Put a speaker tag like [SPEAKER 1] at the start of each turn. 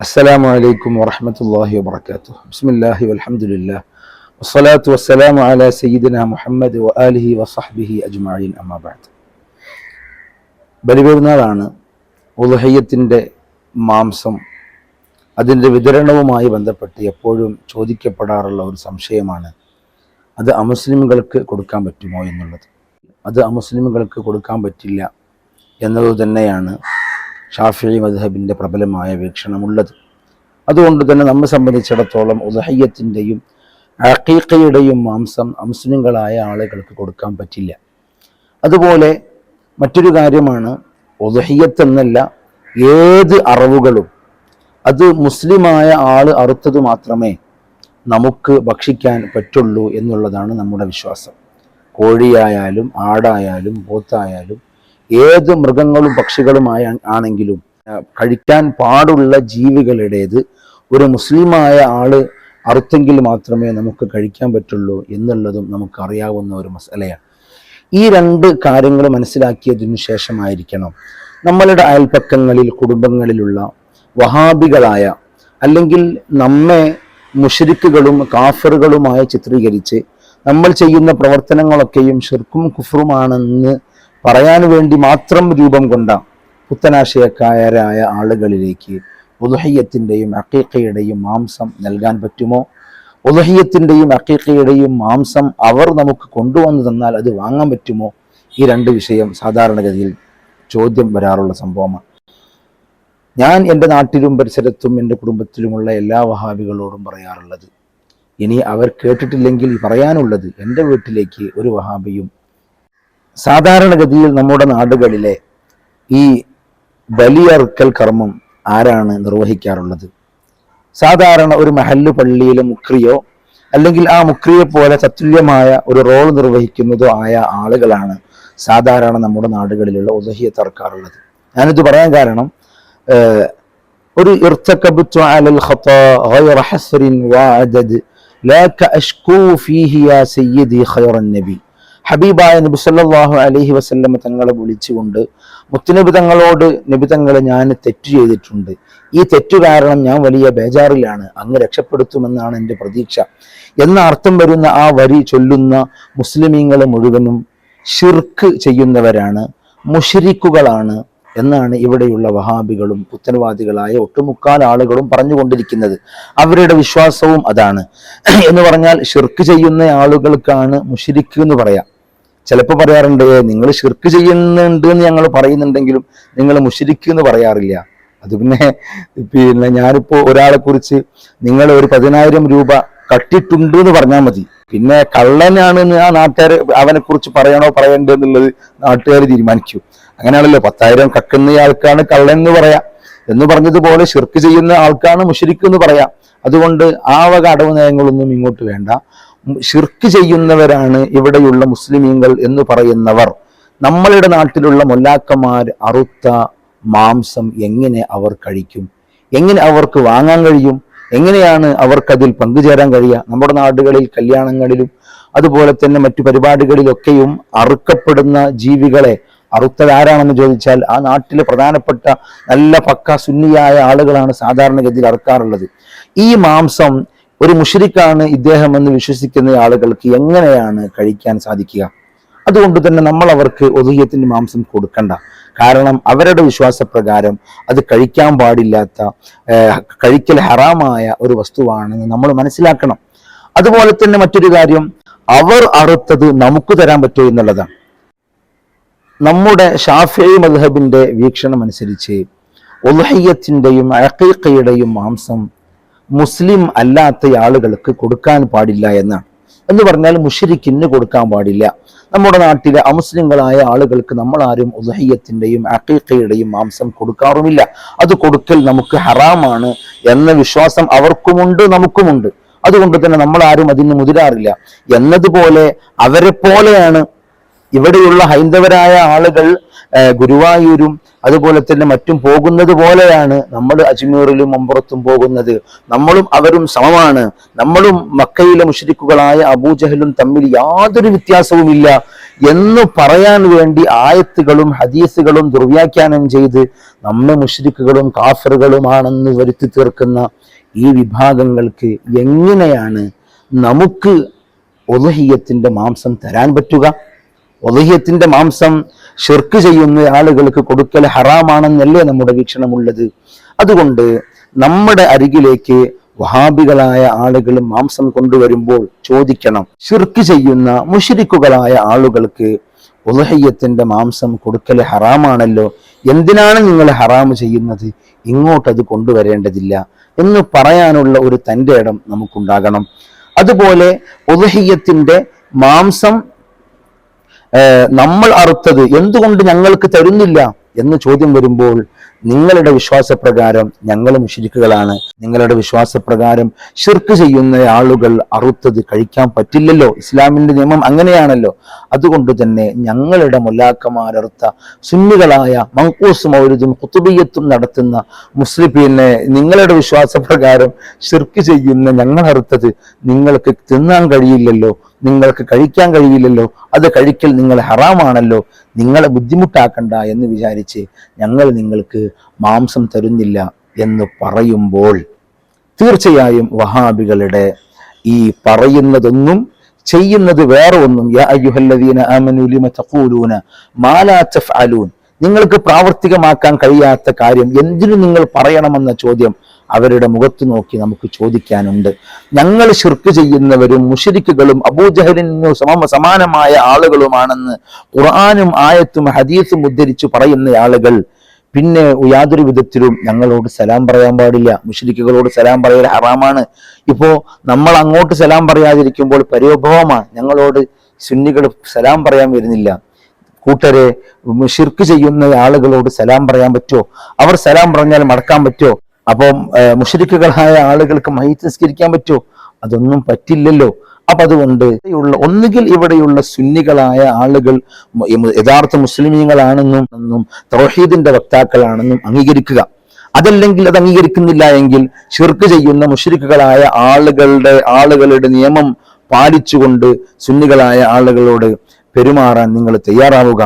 [SPEAKER 1] അസ്സലാമു അലൈക്കും വറഹമത്തല്ലാഹി വബർക്കാത്തു ബിസ്മില്ലാഹി വൽഹംദുലില്ലാ വസ്സലാത്തു വസ്സലാമു അലാ സയ്യിദിന മുഹമ്മദ് വ ആലിഹി വസഹ്ബിഹി അജ്മഈൻ. അമ്മാബാദ് ബലിപെരുന്നാളാണ്. ഉലഹയ്യത്തിന്റെ മാംസം അതിന്റെ വിതരണവുമായി ബന്ധപ്പെട്ട് എപ്പോഴും ചോദിക്കപ്പെടാറുള്ള ഒരു സംശയമാണ്. അത് അമുസ്ലിമുകൾക്ക് കൊടുക്കാൻ പറ്റുമോ എന്നുള്ളത്. അത് അമുസ്ലിമുകൾക്ക് കൊടുക്കാൻ പറ്റില്ല എന്നത് തന്നെയാണ് ഷാഫി മദ്ഹബിന്റെ പ്രബലമായ വീക്ഷണമുള്ളത്. അതുകൊണ്ട് തന്നെ നമ്മെ സംബന്ധിച്ചിടത്തോളം ഉദഹയ്യത്തിന്റെയും അക്കീക്കയുടെയും മാംസം അംസുനുകളായ ആളുകൾക്ക് കൊടുക്കാൻ പറ്റില്ല. അതുപോലെ മറ്റൊരു കാര്യമാണ് ഉദഹയ്യത്ത് എന്നല്ല ഏത് അറവുകളും. അത് മുസ്ലിമായ ആൾ അറുത്തത് മാത്രമേ നമുക്ക് ഭക്ഷിക്കാൻ പറ്റുള്ളൂ എന്നുള്ളതാണ് നമ്മുടെ വിശ്വാസം. കോഴിയായാലും ആടായാലും പോത്തായാലും ഏത് മൃഗങ്ങളും പക്ഷികളുമായ ആണെങ്കിലും കഴിക്കാൻ പാടുള്ള ജീവികളുടേത് ഒരു മുസ്ലിമായ ആൾ അറുത്തെങ്കിൽ മാത്രമേ നമുക്ക് കഴിക്കാൻ പറ്റുള്ളൂ എന്നുള്ളതും നമുക്ക് അറിയാവുന്ന ഒരു മസലയാണ്. ഈ രണ്ട് കാര്യങ്ങൾ മനസ്സിലാക്കിയതിനു ശേഷമായിരിക്കണം നമ്മളുടെ അയൽപ്പക്കങ്ങളിൽ കുടുംബങ്ങളിലുള്ള വഹാബികളായ അല്ലെങ്കിൽ നമ്മെ മുഷരിക്കുകളും കാഫറുകളുമായി ചിത്രീകരിച്ച് നമ്മൾ ചെയ്യുന്ന പ്രവർത്തനങ്ങളൊക്കെയും ഷിർക്കും കുഫറുമാണെന്ന് പറയാൻ വേണ്ടി മാത്രം രൂപം കൊണ്ട പുത്തനാശയക്കാരായ ആളുകളിലേക്ക് ഉദഹയ്യത്തിന്റെയും അക്കീക്കയുടെയും മാംസം നൽകാൻ പറ്റുമോ? ഉദഹയ്യത്തിന്റെയും അക്കീക്കയുടെയും മാംസം അവർ നമുക്ക് കൊണ്ടുവന്നു തന്നാൽ അത് വാങ്ങാൻ പറ്റുമോ? ഈ രണ്ട് വിഷയം സാധാരണഗതിയിൽ ചോദ്യം വരാറുള്ള സംഭവമാണ്. ഞാൻ എന്റെ നാട്ടിലും പരിസരത്തും എന്റെ കുടുംബത്തിലുമുള്ള എല്ലാ വഹാബികളോടും പറയാറുള്ളത് ഇനി അവർ കേട്ടിട്ടില്ലെങ്കിൽ പറയാനുള്ളത് എന്റെ വീട്ടിലേക്ക് ഒരു വഹാബിയും സാധാരണഗതിയിൽ നമ്മുടെ നാടുകളിലെ ഈ ബലിയറുക്കൽ കർമ്മം ആരാണ് നിർവഹിക്കാറുള്ളത്? സാധാരണ ഒരു മഹല്ല് പള്ളിയിലെ മുക്രിയോ അല്ലെങ്കിൽ ആ മുക്രിയെ പോലെ തത്തുല്യമായ ഒരു റോൾ നിർവഹിക്കുന്നതോ ആയ ആളുകളാണ് സാധാരണ നമ്മുടെ നാടുകളിലുള്ള ഉദഹിയെ തറക്കാറുള്ളത് ഞാനിത് പറയാൻ കാരണം ഒരു നബി. ഹബീബായ നബി സല്ലല്ലാഹു അലൈഹി വസല്ലമ തങ്ങളെ വിളിച്ചുകൊണ്ട് മുത്തുനബി തങ്ങളോട് നബി തങ്ങളെ ഞാൻ തെറ്റ് ചെയ്തിട്ടുണ്ട്. ഈ തെറ്റു കാരണം ഞാൻ വലിയ ബേജാറിലാണ്. അങ്ങ് രക്ഷപ്പെടുത്തുമെന്നാണ് എന്റെ പ്രതീക്ഷ. എന്ന അർത്ഥം വരുന്ന ആ വരി ചൊല്ലുന്ന മുസ്ലിമീങ്ങൾ മുഴുവനും ഷിർക്ക് ചെയ്യുന്നവരാണ് മുഷരിക്കുകളാണ് എന്നാണ് ഇവിടെയുള്ള വഹാബികളും പുത്തനവാദികളായ ഒട്ടുമുക്കാൽ ആളുകളും പറഞ്ഞുകൊണ്ടിരിക്കുന്നത്. അവരുടെ വിശ്വാസവും അതാണ്. എന്ന് പറഞ്ഞാൽ ഷിർക്ക് ചെയ്യുന്ന ആളുകൾക്കാണ് മുഷിരിക്ക് എന്ന് പറയാം. ചിലപ്പോൾ പറയാറുണ്ട് നിങ്ങൾ ഷിർക്ക് ചെയ്യുന്നുണ്ട് എന്ന് ഞങ്ങൾ പറയുന്നുണ്ടെങ്കിലും നിങ്ങൾ മുഷിരിക്കും എന്ന് പറയാറില്ല. അത് പിന്നെ പിന്നെ ഞാനിപ്പോ ഒരാളെ കുറിച്ച് നിങ്ങൾ ഒരു പതിനായിരം രൂപ കട്ടിട്ടുണ്ട് എന്ന് പറഞ്ഞാൽ മതി. പിന്നെ കള്ളനാണ് ആ നാട്ടുകാർ അവനെ കുറിച്ച് പറയണോ പറയണ്ടോ എന്നുള്ളത് നാട്ടുകാർ തീരുമാനിക്കും. അങ്ങനെയാണല്ലോ പത്തായിരം കക്കുന്ന ആൾക്കാണ് കള്ളൻ എന്ന് പറയാം. എന്ന് പറഞ്ഞതുപോലെ ഷിർക്ക് ചെയ്യുന്ന ആൾക്കാണ് മുഷരിക്ക് എന്ന് പറയാം. അതുകൊണ്ട് ആ വക അടവ് നയങ്ങളൊന്നും ഇങ്ങോട്ട് വേണ്ട. ഷിർക്ക് ചെയ്യുന്നവരാണ് ഇവിടെയുള്ള മുസ്ലിമീങ്ങൾ എന്ന് പറയുന്നവർ. നമ്മളുടെ നാട്ടിലുള്ള മൊല്ലാക്കന്മാർ അറുത്ത മാംസം എങ്ങനെ അവർ കഴിക്കും? എങ്ങനെ അവർക്ക് വാങ്ങാൻ കഴിയും? എങ്ങനെയാണ് അവർക്കതിൽ പങ്കുചേരാൻ കഴിയുക? നമ്മുടെ നാടുകളിൽ കല്യാണങ്ങളിലും അതുപോലെ തന്നെ മറ്റു പരിപാടികളിലൊക്കെയും അറുക്കപ്പെടുന്ന ജീവികളെ അറുത്തതാരാണെന്ന് ചോദിച്ചാൽ ആ നാട്ടിലെ പ്രധാനപ്പെട്ട നല്ല പക്ക സുന്നിയായ ആളുകളാണ് സാധാരണഗതിയിൽ അറുക്കാറുള്ളത്. ഈ മാംസം ഒരു മുഷരിക്കാണ് ഇദ്ദേഹം എന്ന് വിശ്വസിക്കുന്ന ആളുകൾക്ക് എങ്ങനെയാണ് കഴിക്കാൻ സാധിക്കുക? അതുകൊണ്ട് തന്നെ നമ്മൾ അവർക്ക് ഒതുഹ്യത്തിന്റെ മാംസം കൊടുക്കണ്ട. കാരണം അവരുടെ വിശ്വാസപ്രകാരം അത് കഴിക്കാൻ പാടില്ലാത്ത കഴിക്കൽ ഹറാമായ ഒരു വസ്തുവാണെന്ന് നമ്മൾ മനസ്സിലാക്കണം. അതുപോലെ തന്നെ മറ്റൊരു കാര്യം അവർ അറുത്തത് നമുക്ക് തരാൻ പറ്റുമോ എന്നുള്ളതാണ്. നമ്മുടെ ഷാഫി മദ്ഹബിന്റെ വീക്ഷണം അനുസരിച്ച് ഒലഹയ്യത്തിന്റെയും അഖീഖയുടെയും മാംസം മുസ്ലിം അല്ലാത്ത ആളുകൾക്ക് കൊടുക്കാൻ പാടില്ല എന്നാണ്. എന്ന് പറഞ്ഞാൽ മുഷരിക്കിന് കൊടുക്കാൻ പാടില്ല. നമ്മുടെ നാട്ടിലെ അമുസ്ലിങ്ങളായ ആളുകൾക്ക് നമ്മൾ ആരും ഉദഹയ്യത്തിന്റെയും അക്കീക്കയുടെയും മാംസം കൊടുക്കാറുമില്ല. അത് കൊടുക്കൽ നമുക്ക് ഹറാമാണ് എന്ന വിശ്വാസം അവർക്കുമുണ്ട് നമുക്കുമുണ്ട്. അതുകൊണ്ട് തന്നെ നമ്മൾ ആരും അതിന് മുതിരാറില്ല. എന്നതുപോലെ അവരെ പോലെയാണ് ഇവിടെയുള്ള ഹൈന്ദവരായ ആളുകൾ ഗുരുവായൂരും അതുപോലെ തന്നെ മറ്റും പോകുന്നത് പോലെയാണ് നമ്മൾ അജ്മീറിലും അമ്പുറത്തും പോകുന്നത്. നമ്മളും അവരും സമമാണ്. നമ്മളും മക്കയിലെ മുഷരിക്കുകളായ അബൂജഹലും തമ്മിൽ യാതൊരു വ്യത്യാസവുമില്ല എന്ന് പറയാൻ വേണ്ടി ആയത്തുകളും ഹദീസുകളും ദുർവ്യാഖ്യാനം ചെയ്ത് നമ്മെ മുഷരിക്കുകളും കാഫറുകളുമാണെന്ന് വരുത്തി തീർക്കുന്ന ഈ വിഭാഗങ്ങൾക്ക് എങ്ങനെയാണ് നമുക്ക് ഒലഹിയത്തിന്റെ മാംസം തരാൻ പറ്റുക? ഒലഹിയത്തിന്റെ മാംസം ഷിർക്ക് ചെയ്യുന്ന ആളുകൾക്ക് കൊടുക്കൽ ഹറാമാണെന്നല്ലേ നമ്മുടെ വീക്ഷണമുള്ളത്. അതുകൊണ്ട് നമ്മുടെ അരികിലേക്ക് വഹാബികളായ ആളുകൾ മാംസം കൊണ്ടുവരുമ്പോൾ ചോദിക്കണം ഷിർക്ക് ചെയ്യുന്ന മുഷിരിക്കുകളായ ആളുകൾക്ക് ഉലഹയ്യത്തിന്റെ മാംസം കൊടുക്കൽ ഹറാമാണല്ലോ? എന്തിനാണ് നിങ്ങൾ ഹറാമ് ചെയ്യുന്നത്? ഇങ്ങോട്ടത് കൊണ്ടുവരേണ്ടതില്ല എന്ന് പറയാനുള്ള ഒരു തന്റെ ഇടം നമുക്കുണ്ടാകണം. അതുപോലെ ഉലഹയ്യത്തിന്റെ മാംസം നമ്മൾ അറുത്തത് എന്തുകൊണ്ട് ഞങ്ങൾക്ക് തരുന്നില്ല എന്ന് ചോദ്യം വരുമ്പോൾ നിങ്ങളുടെ വിശ്വാസപ്രകാരം ഞങ്ങൾ മുഷിരിക്കുകളാണ് നിങ്ങളുടെ വിശ്വാസപ്രകാരം ഷിർക്ക് ചെയ്യുന്ന ആളുകൾ അറുത്തത് കഴിക്കാൻ പറ്റില്ലല്ലോ. ഇസ്ലാമിന്റെ നിയമം അങ്ങനെയാണല്ലോ. അതുകൊണ്ട് തന്നെ ഞങ്ങളുടെ മുല്ലാക്കമാരറുത്ത സുന്നികളായ മങ്കൂസ് മൗരുദും കുത്തുബിയത്തും നടത്തുന്ന മുസ്ലിം പിന്നെ നിങ്ങളുടെ വിശ്വാസപ്രകാരം ഷിർക്ക് ചെയ്യുന്ന ഞങ്ങൾ അറുത്തത് നിങ്ങൾക്ക് തിന്നാൻ കഴിയില്ലല്ലോ നിങ്ങൾക്ക് കഴിക്കാൻ കഴിയില്ലല്ലോ അത് കഴിക്കൽ നിങ്ങൾ ഹറാമാണല്ലോ നിങ്ങളെ ബുദ്ധിമുട്ടാക്കണ്ട എന്ന് വിചാരിച്ച് ഞങ്ങൾ നിങ്ങൾക്ക് മാംസം തരുന്നില്ല എന്ന് പറയുമ്പോൾ തീർച്ചയായും വഹാബികളുടെ ഈ പറയുന്നതൊന്നും ചെയ്യുന്നത് വേറെ ഒന്നും. നിങ്ങൾക്ക് പ്രാവർത്തികമാക്കാൻ കഴിയാത്ത കാര്യം എന്തിനു നിങ്ങൾ പറയണമെന്ന ചോദ്യം അവരുടെ മുഖത്ത് നോക്കി നമുക്ക് ചോദിക്കാനുണ്ട്. ഞങ്ങൾ ഷിർക്ക് ചെയ്യുന്നവരും മുഷരിക്കുകളും അബൂജഹലിനു സമ സമാനമായ ആളുകളുമാണെന്ന് ഖുർആാനും ആയത്തും ഹദീസും ഉദ്ധരിച്ചു പറയുന്ന ആളുകൾ പിന്നെ യാതൊരു വിധത്തിലും ഞങ്ങളോട് സലാം പറയാൻ പാടില്ല. മുഷരിക്കുകളോട് സലാം പറയൽ ഹറാമാണ്. ഇപ്പോ നമ്മൾ അങ്ങോട്ട് സലാം പറയാതിരിക്കുമ്പോൾ പരിഭവമാണ് ഞങ്ങളോട് സുന്നികൾ സലാം പറയാൻ വരുന്നില്ല. കൂട്ടരെ ഷിർക്ക് ചെയ്യുന്ന ആളുകളോട് സലാം പറയാൻ പറ്റുമോ? അവർ സലാം പറഞ്ഞാൽ മടക്കാൻ പറ്റുമോ? അപ്പം മുഷരിക്കുകളായ ആളുകൾക്ക് മൈത്ത് നിസ്കരിക്കാൻ പറ്റുമോ? അതൊന്നും പറ്റില്ലല്ലോ. അപ്പൊ അതുകൊണ്ട് ഒന്നുകിൽ ഇവിടെയുള്ള സുന്നികളായ ആളുകൾ യഥാർത്ഥ മുസ്ലിമീങ്ങളാണെന്നും എന്നും തൗഹീദിന്റെ വക്താക്കളാണെന്നും അംഗീകരിക്കുക. അതല്ലെങ്കിൽ അത് അംഗീകരിക്കുന്നില്ല എങ്കിൽ ഷിർക്ക് ചെയ്യുന്ന മുഷരിക്കുകളായ ആളുകളുടെ ആളുകളുടെ നിയമം പാലിച്ചുകൊണ്ട് സുന്നികളായ ആളുകളോട് പെരുമാറാൻ നിങ്ങൾ തയ്യാറാവുക.